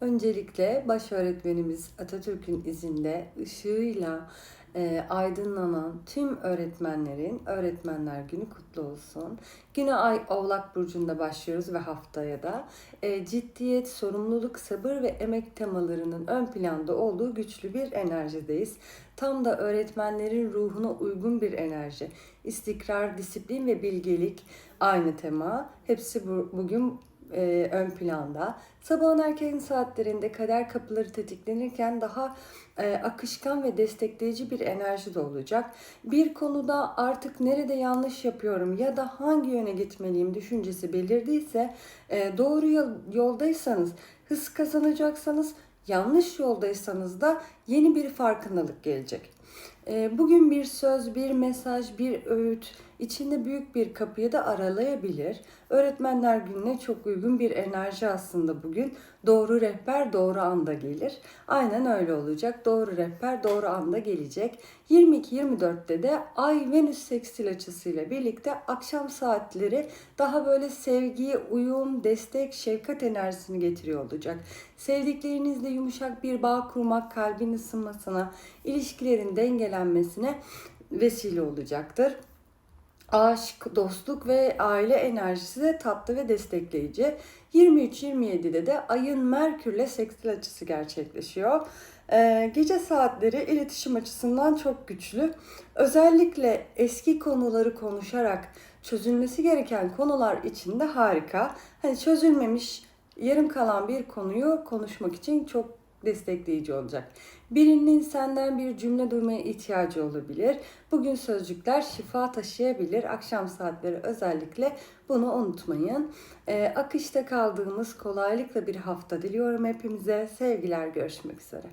Öncelikle baş öğretmenimiz Atatürk'ün izinde ışığıyla e, aydınlanan tüm öğretmenlerin Öğretmenler Günü kutlu olsun. Güne Ay Oğlak Burcu'nda başlıyoruz ve haftaya da e, ciddiyet, sorumluluk, sabır ve emek temalarının ön planda olduğu güçlü bir enerjideyiz. Tam da öğretmenlerin ruhuna uygun bir enerji. İstikrar, disiplin ve bilgelik aynı tema. Hepsi bu, bugün e, ön planda. Sabahın erken saatlerinde kader kapıları tetiklenirken daha e, akışkan ve destekleyici bir enerji de olacak. Bir konuda artık nerede yanlış yapıyorum ya da hangi yöne gitmeliyim düşüncesi belirdiyse e, doğru yol, yoldaysanız, hız kazanacaksanız, yanlış yoldaysanız da yeni bir farkındalık gelecek. E, Bugün bir söz, bir mesaj, bir öğüt içinde büyük bir kapıyı da aralayabilir. Öğretmenler Günü'ne çok uygun bir enerji aslında bugün. Doğru rehber doğru anda gelir. Aynen öyle olacak. Doğru rehber doğru anda gelecek. 22-24'te de Ay Venüs sekstil açısıyla birlikte akşam saatleri daha böyle sevgi, uyum, destek, şefkat enerjisini getiriyor olacak. Sevdiklerinizle yumuşak bir bağ kurmak, kalbin ısınmasına, ilişkilerin dengelenmesine vesile olacaktır. Aşk, dostluk ve aile enerjisi de tatlı ve destekleyici. 23-27'de de ayın Merkürle sekstil açısı gerçekleşiyor. Ee, gece saatleri iletişim açısından çok güçlü. Özellikle eski konuları konuşarak çözülmesi gereken konular için de harika. Hani çözülmemiş, yarım kalan bir konuyu konuşmak için çok destekleyici olacak. Birinin senden bir cümle duymaya ihtiyacı olabilir. Bugün sözcükler şifa taşıyabilir. Akşam saatleri özellikle bunu unutmayın. Ee, akışta kaldığımız kolaylıkla bir hafta diliyorum hepimize. Sevgiler görüşmek üzere.